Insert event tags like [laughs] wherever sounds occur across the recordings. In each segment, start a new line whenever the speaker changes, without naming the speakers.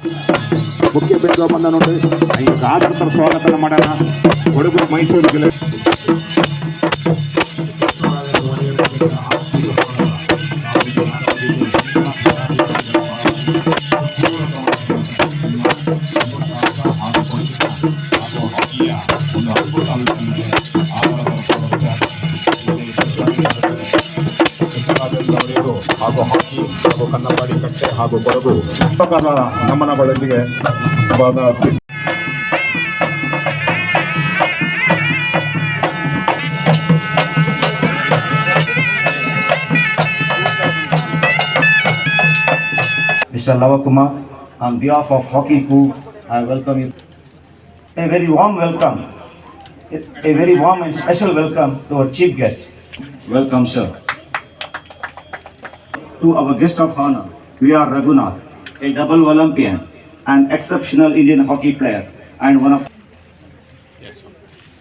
ಮುಖ್ಯ ಬಿಂದು ಬಂದ ನೋಡಿ ಈಗ ಆದರ್ತರ ಸ್ವಾಗತ ಮಾಡೋಣ ಕೊಡಗು ಮೈಸೂರು ಜಿಲ್ಲೆ
ಕನ್ನಂಬಾಡಿ ಕಟ್ಟೆ ಹಾಗೂ ಕೊಡಗು ಪುಸ್ತಕದ ನಮನಗಳೊಂದಿಗೆ ಭಾಗ
Mr. Lavakumar, on behalf of Hockey Crew, I welcome you. A very warm welcome, a very warm and special welcome to our chief guest. Welcome, sir. To our guest of honor, we are Raghunath, a double Olympian, an exceptional Indian hockey player, and one of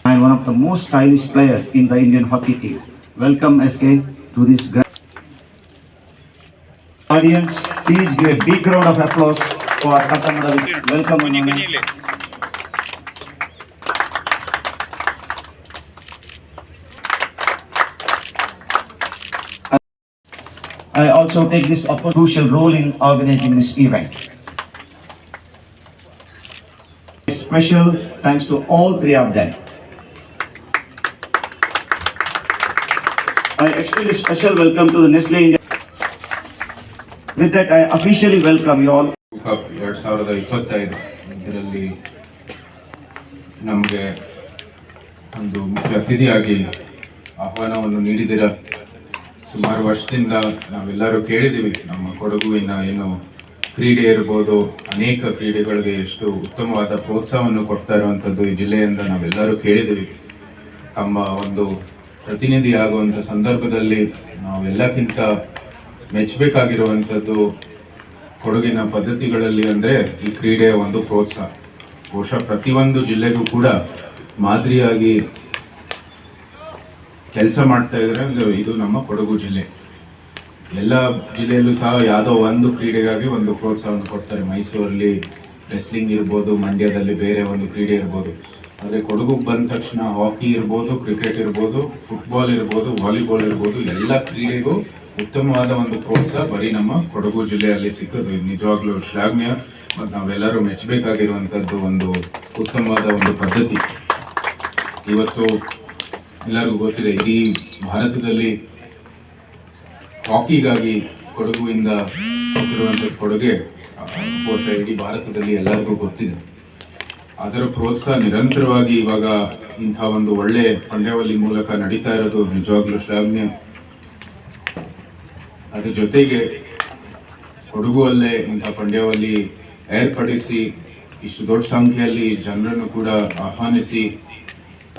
and one of the most stylish players in the Indian hockey team. Welcome, SK, to this grand. Audience, please give a big round of applause for Katamada. Welcome. I also take this a crucial role in organizing this event. Special thanks to all three of them. I extend a special welcome to the Nestle India. With that, I officially welcome you all
ನಮಗೆ ಒಂದು ಮುಖ್ಯ ಅತಿಥಿಯಾಗಿ ಆಹ್ವಾನವನ್ನು ನೀಡಿದ್ದೀರ ಸುಮಾರು ವರ್ಷದಿಂದ ನಾವೆಲ್ಲರೂ ಕೇಳಿದ್ದೀವಿ, ನಮ್ಮ ಕೊಡಗುವಿನ ಏನು ಕ್ರೀಡೆ ಇರ್ಬೋದು, ಅನೇಕ ಕ್ರೀಡೆಗಳಿಗೆ ಎಷ್ಟು ಉತ್ತಮವಾದ ಪ್ರೋತ್ಸಾಹವನ್ನು ಕೊಡ್ತಾ ಇರುವಂಥದ್ದು ಈ ಜಿಲ್ಲೆಯಿಂದ ನಾವೆಲ್ಲರೂ ಕೇಳಿದ್ದೀವಿ. ತಮ್ಮ ಒಂದು ಪ್ರತಿನಿಧಿ ಆಗುವಂಥ ಸಂದರ್ಭದಲ್ಲಿ ನಾವೆಲ್ಲಕ್ಕಿಂತ ಮೆಚ್ಚಬೇಕಾಗಿರುವಂಥದ್ದು ಕೊಡಗಿನ ಪದ್ಧತಿಗಳಲ್ಲಿ ಅಂದರೆ ಈ ಕ್ರೀಡೆಯ ಒಂದು ಪ್ರೋತ್ಸಾಹ. ಬಹುಶಃ ಪ್ರತಿಯೊಂದು ಜಿಲ್ಲೆಗೂ ಕೂಡ ಮಾದರಿಯಾಗಿ ಕೆಲಸ ಮಾಡ್ತಾ ಇದ್ದಾರೆ ಇದು ನಮ್ಮ ಕೊಡಗು ಜಿಲ್ಲೆ. ಎಲ್ಲ ಜಿಲ್ಲೆಯಲ್ಲೂ ಸಹ ಯಾವುದೋ ಒಂದು ಕ್ರೀಡೆಗಾಗಿ ಒಂದು ಪ್ರೋತ್ಸಾಹವನ್ನು ಕೊಡ್ತಾರೆ. ಮೈಸೂರಲ್ಲಿ ರೆಸ್ಲಿಂಗ್ ಇರ್ಬೋದು, ಮಂಡ್ಯದಲ್ಲಿ ಬೇರೆ ಒಂದು ಕ್ರೀಡೆ ಇರ್ಬೋದು. ಆದರೆ ಕೊಡಗುಗೆ ಬಂದ ತಕ್ಷಣ ಹಾಕಿ ಇರ್ಬೋದು, ಕ್ರಿಕೆಟ್ ಇರ್ಬೋದು, ಫುಟ್ಬಾಲ್ ಇರ್ಬೋದು, ವಾಲಿಬಾಲ್ ಇರ್ಬೋದು, ಎಲ್ಲ ಕ್ರೀಡೆಗೂ ಉತ್ತಮವಾದ ಒಂದು ಪ್ರೋತ್ಸಾಹ ಬರೀ ನಮ್ಮ ಕೊಡಗು ಜಿಲ್ಲೆಯಲ್ಲಿ ಸಿಕ್ಕದು ನಿಜವಾಗ್ಲೂ ಶ್ಲಾಘ್ಯ ಮತ್ತು ನಾವೆಲ್ಲರೂ ಮೆಚ್ಚಬೇಕಾಗಿರುವಂಥದ್ದು ಒಂದು ಉತ್ತಮವಾದ ಒಂದು ಪದ್ಧತಿ. ಇವತ್ತು ಎಲ್ಲರಿಗೂ ಗೊತ್ತಿದೆ, ಇಡೀ ಭಾರತದಲ್ಲಿ ಹಾಕಿಗಾಗಿ ಕೊಡಗುವಿಂದ ಕೊಟ್ಟಿರುವಂಥ ಕೊಡುಗೆ ಬಹುಶಃ ಇಡೀ ಭಾರತದಲ್ಲಿ ಎಲ್ಲರಿಗೂ ಗೊತ್ತಿದೆ. ಅದರ ಪ್ರೋತ್ಸಾಹ ನಿರಂತರವಾಗಿ ಇವಾಗ ಇಂಥ ಒಂದು ಒಳ್ಳೆ ಪಂದ್ಯಾವಳಿ ಮೂಲಕ ನಡೀತಾ ಇರೋದು ನಿಜವಾಗ್ಲೂ ಶ್ಲಾಘ್ಯ ಅದ್ರ ಜೊತೆಗೆ ಕೊಡಗುವಲ್ಲೇ ಇಂಥ ಪಂದ್ಯಾವಳಿ ಏರ್ಪಡಿಸಿ, ಇಷ್ಟು ದೊಡ್ಡ ಸಂಖ್ಯೆಯಲ್ಲಿ ಜನರನ್ನು ಕೂಡ ಆಹ್ವಾನಿಸಿ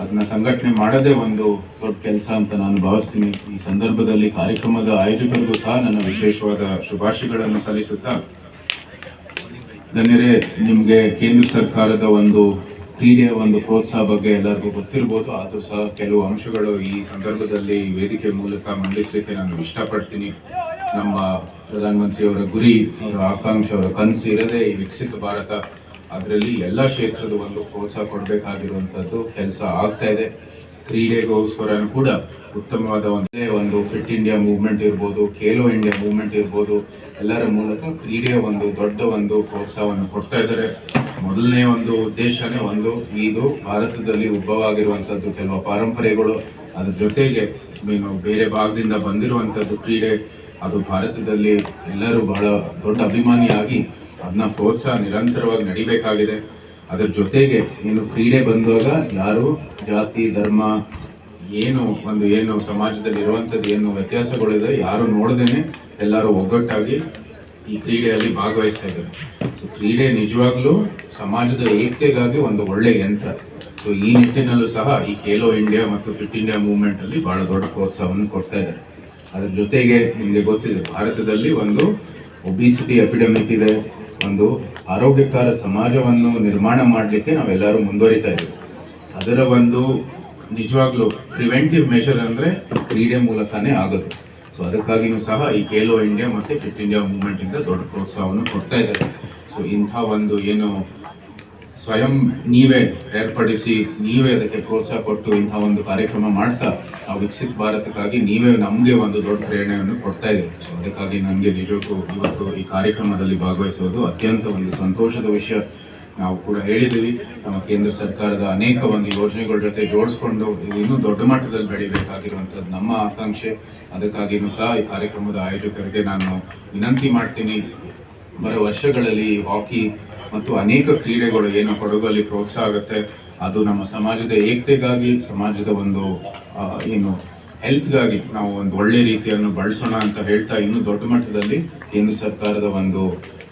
ಅದನ್ನ ಸಂಘಟನೆ ಮಾಡೋದೇ ಒಂದು ದೊಡ್ಡ ಕೆಲಸ ಅಂತ ನಾನು ಭಾವಿಸ್ತೀನಿ. ಈ ಸಂದರ್ಭದಲ್ಲಿ ಕಾರ್ಯಕ್ರಮದ ಆಯೋಜಕರಿಗೂ ಸಹ ನನ್ನ ವಿಶೇಷವಾದ ಶುಭಾಶಯಗಳನ್ನು ಸಲ್ಲಿಸುತ್ತಾ ಧನ್ಯರೇ ನಿಮಗೆ ಕೇಂದ್ರ ಸರ್ಕಾರದ ಒಂದು ಕ್ರೀಡೆಯ ಒಂದು ಪ್ರೋತ್ಸಾಹ ಬಗ್ಗೆ ಎಲ್ಲರಿಗೂ ಗೊತ್ತಿರ್ಬೋದು. ಆದರೂ ಸಹ ಕೆಲವು ಅಂಶಗಳು ಈ ಸಂದರ್ಭದಲ್ಲಿ ವೇದಿಕೆ ಮೂಲಕ ಮಂಡಿಸಲಿಕ್ಕೆ ನಾನು ಇಷ್ಟಪಡ್ತೀನಿ. ನಮ್ಮ ಪ್ರಧಾನಮಂತ್ರಿಯವರ ಗುರಿ, ಅವರ ಆಕಾಂಕ್ಷೆ, ಅವರ ಕನಸು ಇರದೇ ಈ ವಿಕಸಿತ ಭಾರತ ಅದರಲ್ಲಿ ಎಲ್ಲ ಕ್ಷೇತ್ರದ ಒಂದು ಪ್ರೋತ್ಸಾಹ ಕೊಡಬೇಕಾಗಿರುವಂಥದ್ದು ಕೆಲಸ ಆಗ್ತಾ ಇದೆ. ಕ್ರೀಡೆಗೋಸ್ಕರ ಕೂಡ ಉತ್ತಮವಾದ ಒಂದೇ ಒಂದು ಫಿಟ್ ಇಂಡಿಯಾ ಮೂವ್ಮೆಂಟ್ ಇರ್ಬೋದು ಖೇಲೋ ಇಂಡಿಯಾ ಮೂವ್ಮೆಂಟ್ ಇರ್ಬೋದು, ಎಲ್ಲರ ಮೂಲಕ ಕ್ರೀಡೆಯ ಒಂದು ದೊಡ್ಡ ಒಂದು ಪ್ರೋತ್ಸಾಹವನ್ನು ಕೊಡ್ತಾ ಇದ್ದಾರೆ. ಮೊದಲನೇ ಒಂದು ಉದ್ದೇಶನೇ ಒಂದು, ಇದು ಭಾರತದಲ್ಲಿ ಉದ್ಭವ ಆಗಿರುವಂಥದ್ದು ಕೆಲವು ಪರಂಪರೆಗಳು ಅದ್ರ ಜೊತೆಗೆ ಏನು ಬೇರೆ ಭಾಗದಿಂದ ಬಂದಿರುವಂಥದ್ದು ಕ್ರೀಡೆ. ಅದು ಭಾರತದಲ್ಲಿ ಎಲ್ಲರೂ ಬಹಳ ದೊಡ್ಡ ಅಭಿಮಾನಿಯಾಗಿ ಅದನ್ನ ಪ್ರೋತ್ಸಾಹ ನಿರಂತರವಾಗಿ ನಡಿಬೇಕಾಗಿದೆ. ಅದ್ರ ಜೊತೆಗೆ ಏನು ಕ್ರೀಡೆ ಬಂದಾಗ ಯಾರು ಜಾತಿ, ಧರ್ಮ, ಏನು ಒಂದು ಏನು ಸಮಾಜದಲ್ಲಿ ಇರುವಂಥದ್ದು ಏನು ವ್ಯತ್ಯಾಸಗಳಿದೆ ಯಾರು ನೋಡದೇನೆ ಎಲ್ಲರೂ ಒಗ್ಗಟ್ಟಾಗಿ ಈ ಕ್ರೀಡೆಯಲ್ಲಿ ಭಾಗವಹಿಸ್ತಾ ಇದ್ದಾರೆ. ಸೊ ಕ್ರೀಡೆ ನಿಜವಾಗ್ಲೂ ಸಮಾಜದ ಏಕತೆಗಾಗಿ ಒಂದು ಒಳ್ಳೆ ಯಂತ್ರ. ಸೊ ಈ ನಿಟ್ಟಿನಲ್ಲೂ ಸಹ ಈ ಖೇಲೋ ಇಂಡಿಯಾ ಮತ್ತು ಫಿಟ್ ಇಂಡಿಯಾ ಮೂವ್ಮೆಂಟ್ ಅಲ್ಲಿ ಬಹಳ ದೊಡ್ಡ ಪ್ರೋತ್ಸಾಹವನ್ನು ಕೊಡ್ತಾ ಇದ್ದಾರೆ. ಅದ್ರ ಜೊತೆಗೆ ನಿಮಗೆ ಗೊತ್ತಿದೆ, ಭಾರತದಲ್ಲಿ ಒಂದು ಒಬಿಸಿಟಿ ಎಪಿಡೆಮಿಕ್ ಇದೆ. ಒಂದು ಆರೋಗ್ಯಕರ ಸಮಾಜವನ್ನು ನಿರ್ಮಾಣ ಮಾಡಲಿಕ್ಕೆ ನಾವೆಲ್ಲರೂ ಮುಂದುವರಿತಾ ಇದ್ದೀವಿ. ಅದರ ಒಂದು ನಿಜವಾಗ್ಲೂ ಪ್ರಿವೆಂಟಿವ್ ಮೆಷರ್ ಅಂದರೆ ಕ್ರೀಡೆ ಮೂಲಕನೇ ಆಗುತ್ತೆ ಸೊ ಅದಕ್ಕಾಗಿಯೂ ಸಹ ಈ ಖೇಲೋ ಇಂಡಿಯಾ ಮತ್ತು ಫಿಟ್ ಇಂಡಿಯಾ ಮೂವ್ಮೆಂಟಿಂದ ದೊಡ್ಡ ಪ್ರೋತ್ಸಾಹವನ್ನು ಕೊಡ್ತಾ ಇದ್ದಾರೆ. ಸೊ ಸೊ ಇಂಥ ಒಂದು ಏನು ಸ್ವಯಂ ನೀವೇ ಏರ್ಪಡಿಸಿ, ನೀವೇ ಅದಕ್ಕೆ ಪ್ರೋತ್ಸಾಹ ಕೊಟ್ಟು ಇಂಥ ಒಂದು ಕಾರ್ಯಕ್ರಮ ಮಾಡ್ತಾ ಆ ವಿಕಸಿತ ಭಾರತಕ್ಕಾಗಿ ನೀವೇ ನಮಗೆ ಒಂದು ದೊಡ್ಡ ಪ್ರೇರಣೆಯನ್ನು ಕೊಡ್ತಾ ಇದ್ದೀರಿ. ಸೊ ಅದಕ್ಕಾಗಿ ನನಗೆ ನಿಜಕ್ಕೂ ಇವತ್ತು ಈ ಕಾರ್ಯಕ್ರಮದಲ್ಲಿ ಭಾಗವಹಿಸುವುದು ಅತ್ಯಂತ ಒಂದು ಸಂತೋಷದ ವಿಷಯ. ನಾವು ಕೂಡ ಹೇಳಿದ್ದೀವಿ, ನಮ್ಮ ಕೇಂದ್ರ ಸರ್ಕಾರದ ಅನೇಕ ಒಂದು ಯೋಜನೆಗಳ ಜೊತೆ ಜೋಡಿಸ್ಕೊಂಡು ಇನ್ನೂ ದೊಡ್ಡ ಮಟ್ಟದಲ್ಲಿ ಬೆಳಿಬೇಕಾಗಿರುವಂಥದ್ದು ನಮ್ಮ ಆಕಾಂಕ್ಷೆ. ಅದಕ್ಕಾಗಿಯೂ ಸಹ ಈ ಕಾರ್ಯಕ್ರಮದ ಆಯೋಜಕರಿಗೆ ನಾನು ವಿನಂತಿ ಮಾಡ್ತೀನಿ. ಬರೋ ವರ್ಷಗಳಲ್ಲಿ ಹಾಕಿ ಮತ್ತು ಅನೇಕ ಕ್ರೀಡೆಗಳು ಏನು ಕೊಡಗಲ್ಲಿ ಪ್ರೋತ್ಸಾಹ ಆಗುತ್ತೆ, ಅದು ನಮ್ಮ ಸಮಾಜದ ಏಕತೆಗಾಗಿ, ಸಮಾಜದ ಒಂದು ಏನು ಹೆಲ್ತ್ಗಾಗಿ ನಾವು ಒಂದು ಒಳ್ಳೆ ರೀತಿಯನ್ನು ಬಳಸೋಣ ಅಂತ ಹೇಳ್ತಾ ಇನ್ನೂ ದೊಡ್ಡ ಮಟ್ಟದಲ್ಲಿ ಕೇಂದ್ರ ಸರ್ಕಾರದ ಒಂದು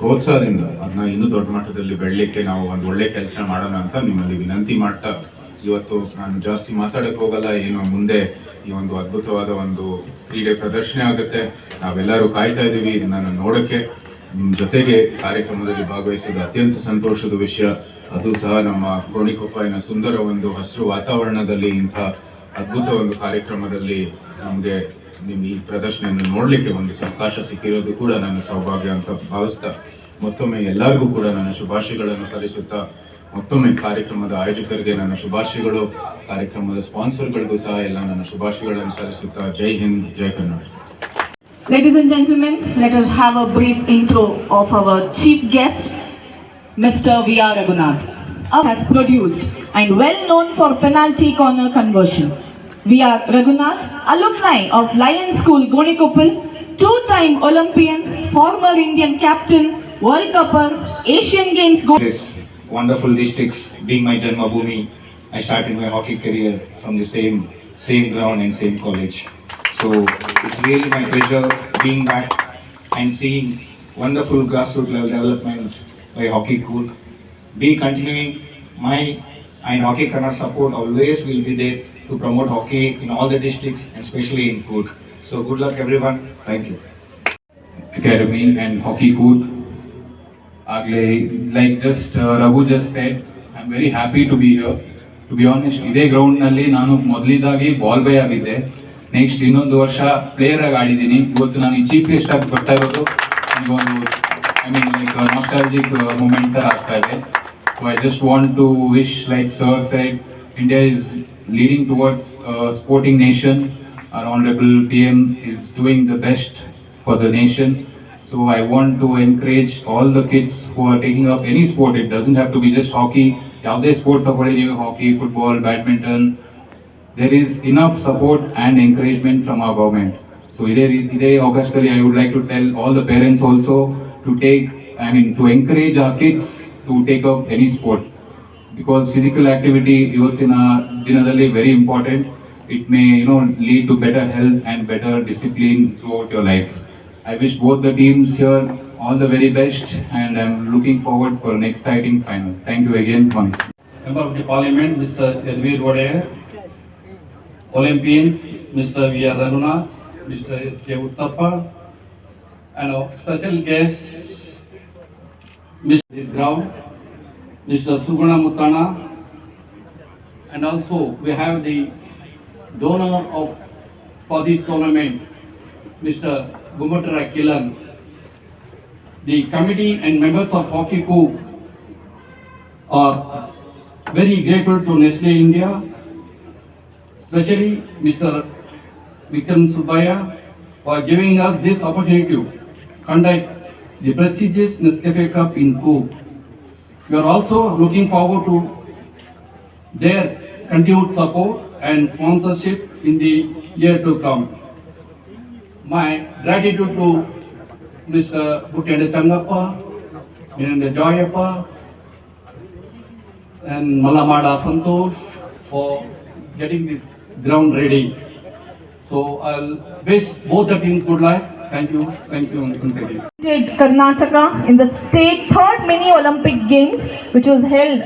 ಪ್ರೋತ್ಸಾಹದಿಂದ ಅದನ್ನ ಇನ್ನೂ ದೊಡ್ಡ ಮಟ್ಟದಲ್ಲಿ ಬೆಳಲಿಕ್ಕೆ ನಾವು ಒಂದು ಒಳ್ಳೆ ಕೆಲಸ ಮಾಡೋಣ ಅಂತ ನಿಮ್ಮಲ್ಲಿ ವಿನಂತಿ ಮಾಡ್ತಾ ಇವತ್ತು ನಾನು ಜಾಸ್ತಿ ಮಾತಾಡಕ್ಕೆ ಹೋಗಲ್ಲ, ಏನು ಮುಂದೆ ಈ ಒಂದು ಅದ್ಭುತವಾದ ಒಂದು ಕ್ರೀಡೆ ಪ್ರದರ್ಶನ ಆಗುತ್ತೆ. ನಾವೆಲ್ಲರೂ ಕಾಯ್ತಾ ಇದ್ದೀವಿ, ಇದನ್ನ ನೋಡೋಕ್ಕೆ. ಜೊತೆಗೆ ಕಾರ್ಯಕ್ರಮದಲ್ಲಿ ಭಾಗವಹಿಸುವುದು ಅತ್ಯಂತ ಸಂತೋಷದ ವಿಷಯ, ಅದು ಸಹ ನಮ್ಮ ಕೋಣಿಕೊಪ್ಪಾಯಿನ ಸುಂದರ ಒಂದು ಹಸಿರು ವಾತಾವರಣದಲ್ಲಿ ಇಂಥ ಅದ್ಭುತ ಒಂದು ಕಾರ್ಯಕ್ರಮದಲ್ಲಿ ನಮಗೆ ನಿಮ್ಮ ಈ ಪ್ರದರ್ಶನವನ್ನು ನೋಡಲಿಕ್ಕೆ ಒಂದು ಅವಕಾಶ ಸಿಕ್ಕಿರೋದು ಕೂಡ ನನ್ನ ಸೌಭಾಗ್ಯ ಅಂತ ಭಾವಿಸ್ತಾ, ಮತ್ತೊಮ್ಮೆ ಎಲ್ಲರಿಗೂ ಕೂಡ ನನ್ನ ಶುಭಾಶಯಗಳನ್ನು ಸಲ್ಲಿಸುತ್ತಾ, ಮತ್ತೊಮ್ಮೆ ಕಾರ್ಯಕ್ರಮದ ಆಯೋಜಕರಿಗೆ ನನ್ನ ಶುಭಾಶಯಗಳು, ಕಾರ್ಯಕ್ರಮದ ಸ್ಪಾನ್ಸರ್ಗಳಿಗೂ ಸಹ ಎಲ್ಲ ನನ್ನ ಶುಭಾಶಯಗಳನ್ನು ಸಲ್ಲಿಸುತ್ತಾ, Jai Hind, Jai Kannada
Ladies and gentlemen, let us have a brief intro of our chief guest, Mr. V.R. Raghunath. Uh, Has produced and well known for penalty corner conversion. V.R. Raghunath, alumni of Lion School Gonikopal, two-time Olympian, former Indian captain, World Cupper, Asian Games gold.
this wonderful districts being my Janmabhoomi. I started my hockey career from the same same ground and same college. So it's really my pleasure being back and seeing wonderful grassroots level development by Hockey Cook. Be continuing my and Hockey Kannada support always will be there to promote hockey in all the districts and especially in Cook. So good luck everyone. Thank you.
Academy and Hockey Court. ಆಗಲೇ like just Raghu just said I am very happy to be here to be honest ಇದೇ ಗ್ರೌಂಡ್ನಲ್ಲಿ ನಾನು ಮೊದಲಿದ್ದಾಗಿ ball boy ಆಗಿದ್ದೆ next ಇನ್ನೊಂದು ವರ್ಷ player ಆಗಿ ಆಡಿದ್ದೀನಿ. ಇವತ್ತು ನಾನು ಈ ಚೀಫ್ ಗೆಸ್ಟ್ ಆಗಿ ಬರ್ತಾ ಇರೋದು. ಒಂದು I mean like nostalgic moment ಥರ ಆಗ್ತಾ ಇದೆ. So I just want to wish like sir side India is leading towards sporting nation our P M is doing the best for the nation So, I want to encourage all the kids who are taking up any sport. It doesn't have to be just hockey. ಯಾವುದೇ sport ತಗೊಳ್ಳಿ, ನೀವು hockey football badminton There is enough support and encouragement from our government so ಇದೇ ರೀತಿ ಇದೇ ಆಗಸ್ಟಲ್ಲಿ I would like to tell all the parents also to take I mean to encourage our kids to take up any sport because physical activity ಇವತ್ತಿನ ದಿನದಲ್ಲಿ very important. It may you know lead to better health and better discipline throughout your life. I wish both the teams here all the very best and I'm looking forward for an exciting final. Thank you again once.
Member of the Parliament, Mr. Elvir Wadaya, Olympians, Mr. V. Mr. S. K. Uttappa, and our special guest, Mr. Ground, Mr. Suguna Mutana, and also we have the donor of for this tournament, Mr. Gumatara Kilan. The committee and members of Hockey Coop are very grateful to Nestle India, especially Mr. Vikram Subaya for giving us this opportunity to conduct the prestigious Nescafe Cup in Cook. We are also looking forward to their continued support and sponsorship in the year to come. My gratitude to Mr. Buttianda Changappa, Minanda Joyappa, and Malamada Santosh for getting this ground ready. So I'll wish both the teams good luck. Thank you, thank you.
Karnataka in the state third mini Olympic Games, which was held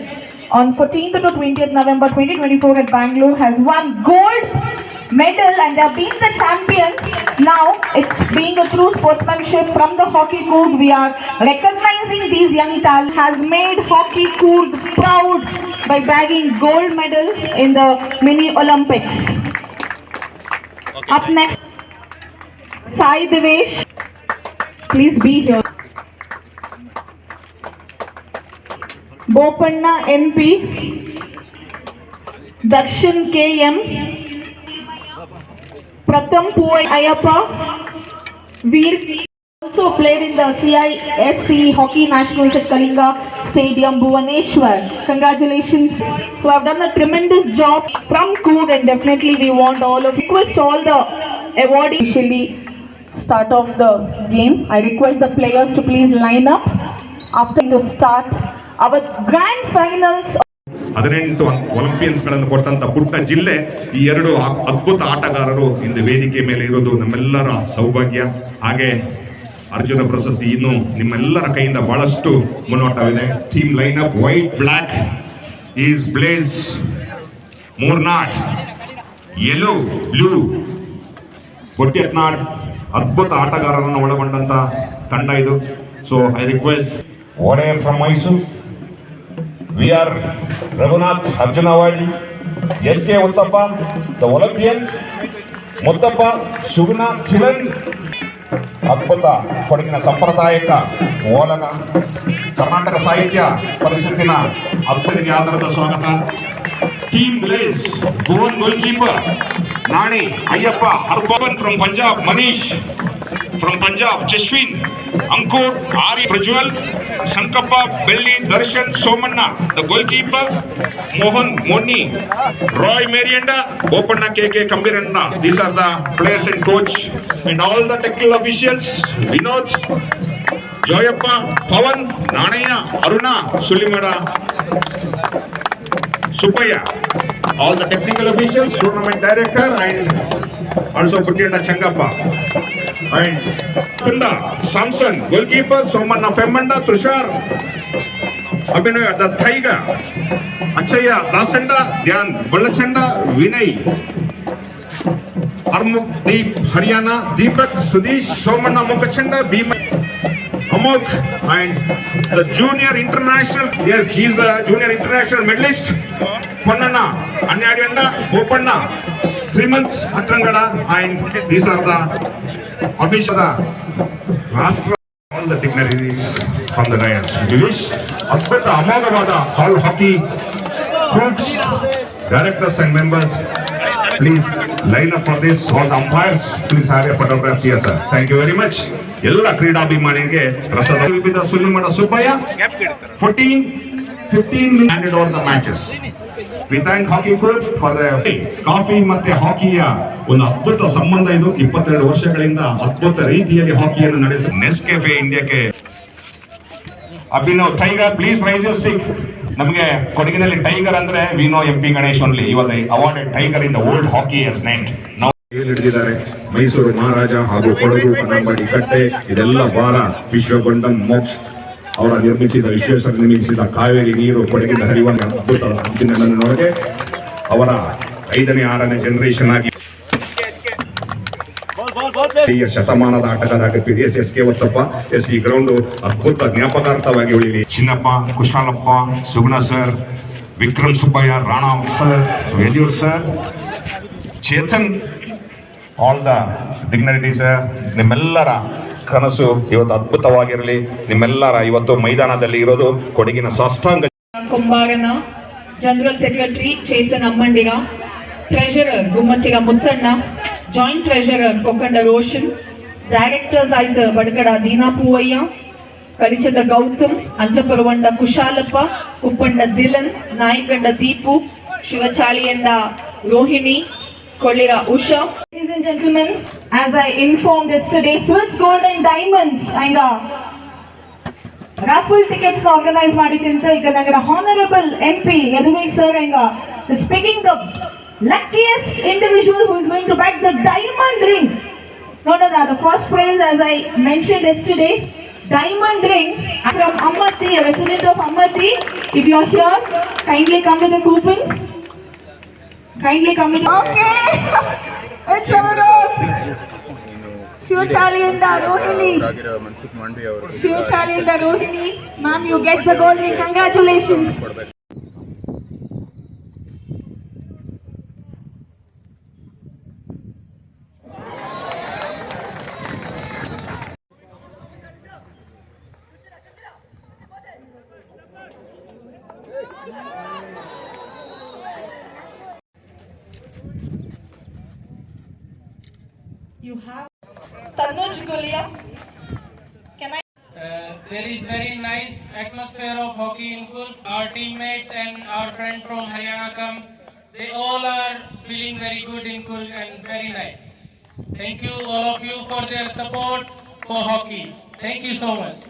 on 14th to 20th November 2024 at Bangalore, has won gold medal and they have been the champions. Now it's being a true sportsmanship from the hockey court. We are recognizing these young talents has made hockey court proud by bagging gold medals in the mini Olympics. Up next, Sai Devesh. Please be here. Bopanna NP, Darshan KM, Pratham Puai Ayappa, Veer also played in the CISC Hockey Nationals at Kalinga Stadium, Bhuvaneshwar. Congratulations, who have done a tremendous job from Coog and definitely we want all of, request all the awardees. Initially, start of the game, I request the players to please line up after to start our grand finals
ಹದಿನೆಂಟು ಒಲಿಂಪಿಯನ್ಸ್ಗಳನ್ನು ಕೊಟ್ಟಂತ ಪುಟ್ಟ ಜಿಲ್ಲೆ ಈ ಎರಡು ಅದ್ಭುತ ಆಟಗಾರರು ಇಂದು ವೇದಿಕೆ ಮೇಲೆ ಇರೋದು ನಮ್ಮೆಲ್ಲರ ಸೌಭಾಗ್ಯ. ಹಾಗೆ ಅರ್ಜುನ ಪ್ರಶಸ್ತಿ ಇನ್ನು ನಿಮ್ಮೆಲ್ಲರ ಕೈಯಿಂದ ಬಹಳಷ್ಟು ಮುನ್ನೋಟವಿದೆ. Team line up white black is blaze Murnad yellow blue Kottiyathnad ಅದ್ಭುತ ಆಟಗಾರರನ್ನು ಒಳಗೊಂಡಂತ ತಂಡ ಇದು. So I request Wodeyar from Mysuru V R Raghunath Arjunwadi S K Uthappa the Olympian Muthappa Suguna Kiran ಅದ್ಭುತ ಕೊಡಗಿನ ಸಂಪ್ರದಾಯಕ ಓಲನ ಕರ್ನಾಟಕ ಸಾಹಿತ್ಯ ಪರಿಷತ್ತಿನ ಅದ್ಭುತಕ್ಕೆ ಆಧಾರದ ಸ್ವಾಗತ team blaze Bhuvan goalkeeper Nani Ayyappa Harpavan from Punjab Manish from Punjab, Jashwin, Ankur, Ari Prajwal, Sankappa, Belli, Darshan, Somanna, the goalkeeper, Mohan Moni, Roy Marianda, Bopanna KK Kambiranna. These are the players and coach and all the technical officials, Vinod, Joyappa, Pavan, Nanaya, Aruna, Sulimada, Supaya. all the technical officials, tournament director, and also Puttiata Changappa. And Kunda, Samson, goalkeeper, Somanna Pemmanda, trishar Tushar, the thaiga achayya Dasanda dhyan bullachanda vinay armuk deep haryana deepak Sudeesh somanna mukachanda bima Amok and the junior international. Yes, he is the junior international medalist. Pannana, Anyadenda, Bopanna, Srimant Atrangada, and these are the official Rashtra. All the dignitaries from the Lions. We wish Atpata Amogavada Hall Hockey Groups, directors and members, please line of Pradesh this. All umpires please have a sir thank you very much. ಎಲ್ಲ ಕ್ರೀಡಾಭಿಮಾನಿಗೆ ಪ್ರಸಾದ ವಿವಿಧ ಸುಲಿಮಠ Subbaiah. Fourteen fifteen handed over the matches we thank hockey full for coffee ಮತ್ತೆ ಹಾಕಿಯ ಒಂದು ಅದ್ಭುತ ಸಂಬಂಧ ಇದು. ಇಪ್ಪತ್ತೆರಡು ವರ್ಷಗಳಿಂದ ಅದ್ಭುತ ರೀತಿಯಲ್ಲಿ ಹಾಕಿಯನ್ನು ನಡೆಸಿ. Nescafe ಇಂಡಿಯಾಕ್ಕೆ Abhinav tiger please rise your stick ನಮಗೆ ಕೊಡಗಿನಲ್ಲಿ ಟೈಗರ್ ಅಂದ್ರೆ Vino, M P Ganesh only ಇವಾಗ awarded tiger in the old hockey S night ಹಿಡಿದಿದ್ದಾರೆ. ಮೈಸೂರು ಮಹಾರಾಜ ಹಾಗೂ ಕೊಡಗು ಕನ್ನಂಬಾಡಿ ಕಟ್ಟೆ, ಇದೆಲ್ಲ ಬಾರ ವಿಶ್ವಗೊಂಡಂ ಮೋಕ್ಷ ಅವರ ನಿರ್ಮಿಸಿದ, ವಿಶ್ವೇಶ್ವರ ನಿರ್ಮಿಸಿದ ಕಾವೇರಿ ನೀರು ಕೊಡಗಿನ ಹರಿವ ಅದ್ಭುತ ಹಂಚಿನೊಳಗೆ ಅವರ ಐದನೇ ಆರನೇ ಜನರೇಷನ್ ಆಗಿ. ಈ ಶತಮಾನದ ಆಟಗಾರ S S K Vathappa as ಈ ಗ್ರೌಂಡ್ ಅದ್ಭುತ ಜ್ಞಾಪಕಾರ್ಥವಾಗಿ ಉಳಿಲಿ Chinnappa Kushalappa Suguna sir Vikram Subbaiah Rana sir Yediyur sir Chetan all the dignitary sir ನಿಮ್ಮೆಲ್ಲರ ಕನಸು ಇವತ್ತು ಅದ್ಭುತವಾಗಿರಲಿ. ನಿಮ್ಮೆಲ್ಲರ ಇವತ್ತು ಮೈದಾನದಲ್ಲಿ ಇರೋದು ಕೊಡಗಿನ ಸಾಷ್ಟಾಂಗ
ಕುಂಬಾರನ ಜನರಲ್ ಸೆಕ್ರೆಟರಿ ಚೇತನ್ ಅಮ್ಮಂಡಿಗ treasurer ಗುಮ್ಮಟ್ಟಿಗ Muthanna joint treasurer Kokkanda Roshan directors ಆಯ್ತು Badagada Deena Poovaiah Karichada Gautham Anjaparavanda Kushalappa Kuppanda Dilan Nayakanda Deepu Shivachaliyanda Rohini Kollira Usha Ladies and gentlemen, as I informed yesterday, Swiss Gold and Diamonds and uh, raffle tickets organise ಮಾಡಿದ್ದಂತ ಈಗ ನಗರ honourable M P Yaduveer sir ಈಗ is picking the luckiest individual who is going to back the diamond ring. No, no, no, the first prize as I mentioned yesterday, diamond ring from Amati, a resident of Amati. If you are here, kindly come with a coupon. Kindly come with.
Okay. it's our Shivachaliyanda Rohini Shivachaliyanda Rohini ma'am
you get the gold ring congratulations I?
Uh, there is very nice atmosphere of hockey in Kul. Our teammates and our friends from Haryana come. They all are feeling very good in Kul and very nice. Thank you all of you for their support for hockey. Thank you so much.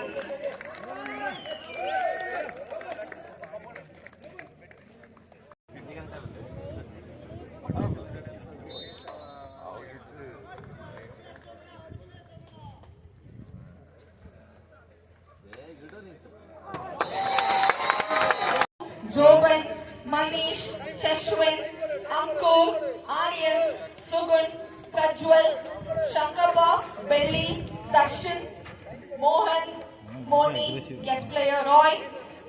Shankapa, Belly, Darshan, Mohan, Moni, guest player Roy,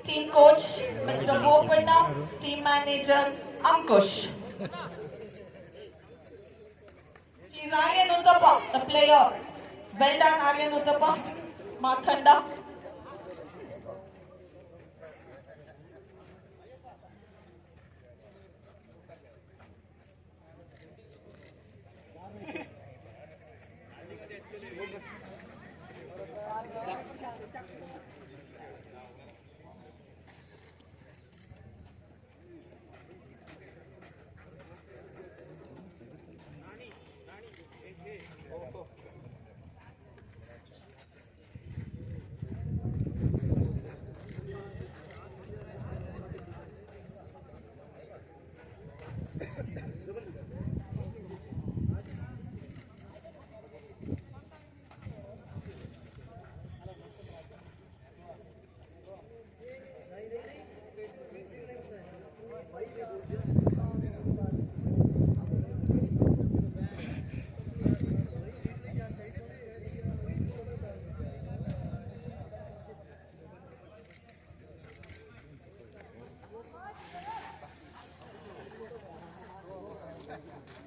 team coach Mr. Bopanna, team manager Ankush. He's Aryan Uttapa, the player. Well done Aryan Uttapa, Marthanda.
Thank [laughs] you.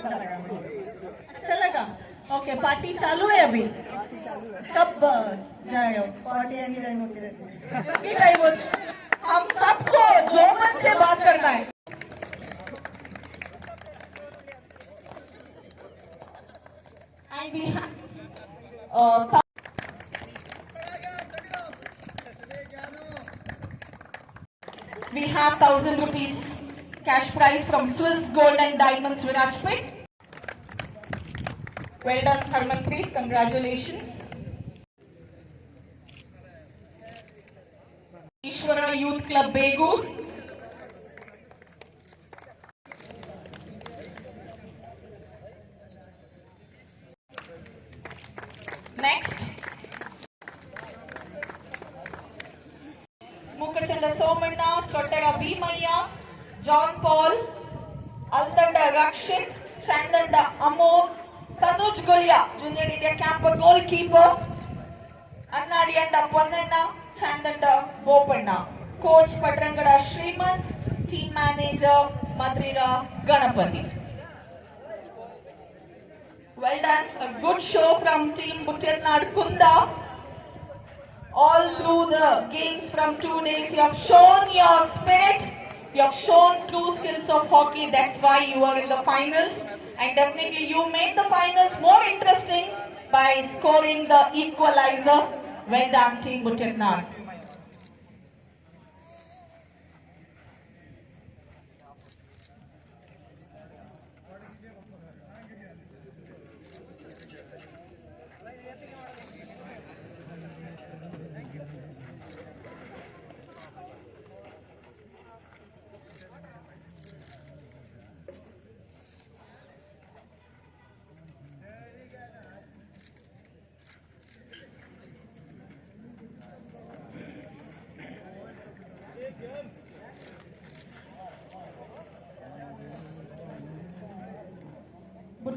अच्छा लगा अच्छा लगा
okay party चालू है. अभी कब जाएगा
party होती रहती है
हम सबको जोमन से बात करना है. have, uh, we have thousand rupees. Cash prize from Swiss Gold and Diamonds Virajpet. Well done, Harmanpreet. Congratulations. Ishwara Youth Club Begu. Next. Mukachanda Somana, Chota Bhimaya, John Paul, Altanda Rakshit, Chandanda Amor, Tanuj Gulya, Junior India Camper goalkeeper, Annadi and Ponnanna, Chandanda Bopanna, coach Patrangada Srimant, team manager Madrira Ganapati. Well done, a good show from team Buttirnad Kunda. All through the games from two days, you have shown your spirit, you have shown true skills of hockey, that's why you are in the finals. And definitely you made the finals more interesting by scoring the equalizer. Well done, team Buttirnad.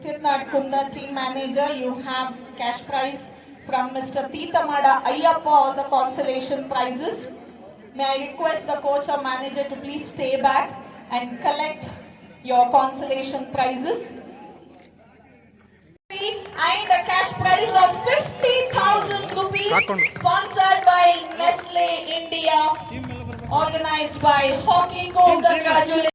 Buttirnad Kunda team manager, you have cash prize from Mr. Pitamada Ayyappa, all the consolation prizes. May I request the coach or manager to please stay back and collect your consolation prizes. And a cash prize of 50,000 rupees sponsored by Nestle India, organized by Hockey Co. Congratulations.